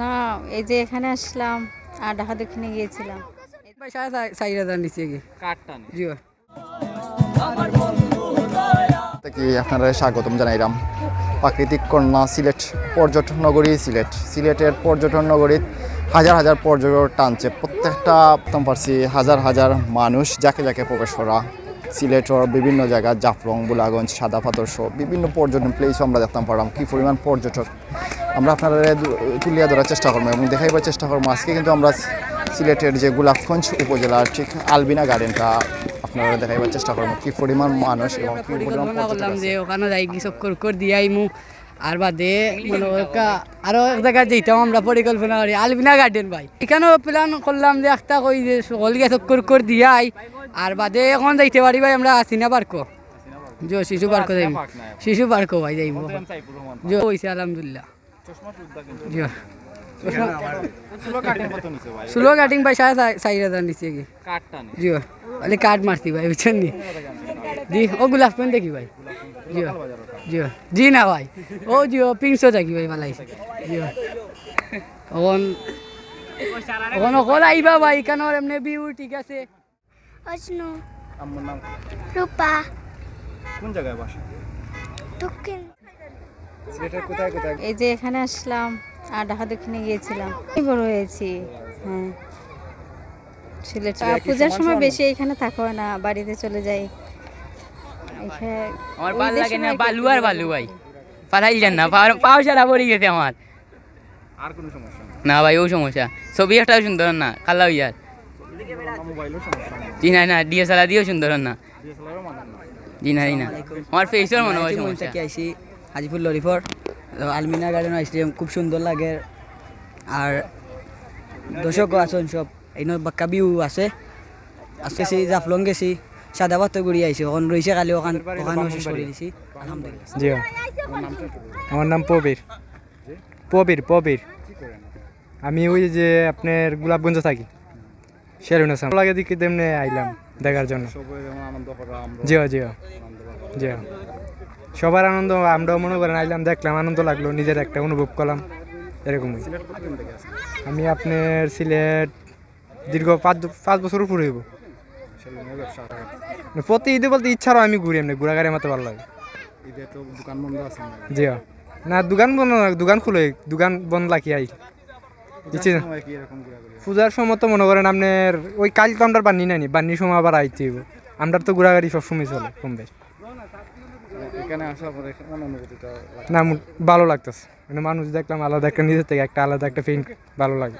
না এই যে এখানে আসলাম আর ঢাকা দক্ষিণে গিয়েছিলাম। আপনারা স্বাগতম জানাইলাম। প্রাকৃতিক কন্যা সিলেট পর্যটন নগরী সিলেট। সিলেটের পর্যটন নগরী হাজার হাজার পর্যটক টানছে। প্রত্যেকটা প্রথম পারছি হাজার হাজার মানুষ যাকে যাকে প্রবেশ করা। সিলেটের বিভিন্ন জায়গা জাফলং বুলাগঞ্জ সাদা পাথর সহ বিভিন্ন পর্যটন প্লেস আমরা দেখতাম পারলাম কী পরিমাণ পর্যটক। আমরা আপনারা তুলিয়া ধরার চেষ্টা করব এবং দেখাইবার চেষ্টা করব। আজকে কিন্তু আমরা সিলেটের যে গোলাপগঞ্জ উপজেলার ঠিক আলবিনা গার্ডেনটা আপনারা দেখাইবার চেষ্টা করব। কি পরিমাণ মানুষ এবং কী পরিমাণ পরিকল্পনা করলাম যে ওখানে যাই কি চক্কর করে দিয়ে আইমু। আর বাদে মানে আরও এক জায়গায় যেতাম আমরা পরিকল্পনা করি আলবিনা গার্ডেন ভাই। এখানেও প্ল্যান করলাম যে একটা কই যে সকলকে চক্কর করে দিয়ে আই। আর বাদে এখন যাইতে পারি ভাই আমরা আসিনা পার্কো। যে শিশু পার্ক নাই। শিশু পার্কও ভাই যাইম। সাইফুর কাটিং স্লো কাটিং ভাই সাড়ে চার- হাজার নিচে কি? জি তাহলে কার্ড মারছি ভাই বুঝছেন নি? জি ও গোলাপ পেন দেখি ভাই। জি জি জি না ভাই ও জি ও পিংশো থাকি ভাই ভালাই জি ওখন ওখন অকল আইবা ভাই কেন এমনি বিউ ঠিক আছে? রূপা। কোন জায়গায় বাসা? দক্ষিণ সিলেটের কোথায় কোথায়? এই যে এখানে আসলাম আর ঢাকা দক্ষিণে গিয়েছিলাম। বড় হয়েছি। হ্যাঁ। সিলেট পূজার সময় বেশি এখানে থাকো না বাড়িতে চলে যাই। আমার ঈদের লাগে না বালু আর যায়। বালু ভাই। পাঠাই যান না পাও- পাও সারা পড়ে গেছে আমার। আর কোনো সমস্যা না ভাই ও সমস্যা। ছবি একটাও সুন্দর না কালা ইয়ার জি না না ডিএসএলআর দিয়েও সুন্দর না। না। জি না জি না। আমার ফেসের মনে হয় সমস্যা। হাজিপুর লরিফর আলমিনা গার্ডেন আইসি খুব সুন্দর লাগে। আর দর্শকও আছেন সব। এই বাক্কা বিউ আছে। আজকে গেছি জাফলং গেছি। সাদা পাত্র ঘুরি আইসি ওখান রয়েছে কালি ওখান ওখানে শেষ করে আলহামদুলিল্লাহ। জি আমার নাম প্রবীর। প্রবীর প্রবীর। আমি ওই যে আপনার গোলাপগঞ্জ থাকি। শেরুন আসাম লাগে দিকে তেমনি আইলাম দেখার জন্য। সবাই যেমন আনন্দ করা আমরা জি জি জি সবার আনন্দ আমরাও মনে করেন আইলাম দেখলাম আনন্দ লাগল নিজের একটা অনুভব করলাম। এরকমই আমি আপনার সিলেট দীর্ঘ পাঁচ পাঁচ বছর উপরে হইব। প্রতি ঈদে বলতে ইচ্ছারও আমি ঘুরি এমনি ঘোরাঘাড়ি মাতে ভালো লাগে। জি না দোকান বন্ধ না দোকান খুলে দোকান বন্ধ রাখি আই। পূজার সময় তো মনে করেন আপনার ওই কাল তো আমরা বান্নি নাইনি বান্নির সময় আবার আইতে হইব। আমরা তো ঘোরাঘাড়ি সবসময় চলে কম বেশ। এখানে পরে অনুভূতিটা না ভালো লাগতেছে। মানে মানুষ দেখলাম আলাদা একটা নিজের থেকে একটা আলাদা একটা ফিল ভালো লাগে।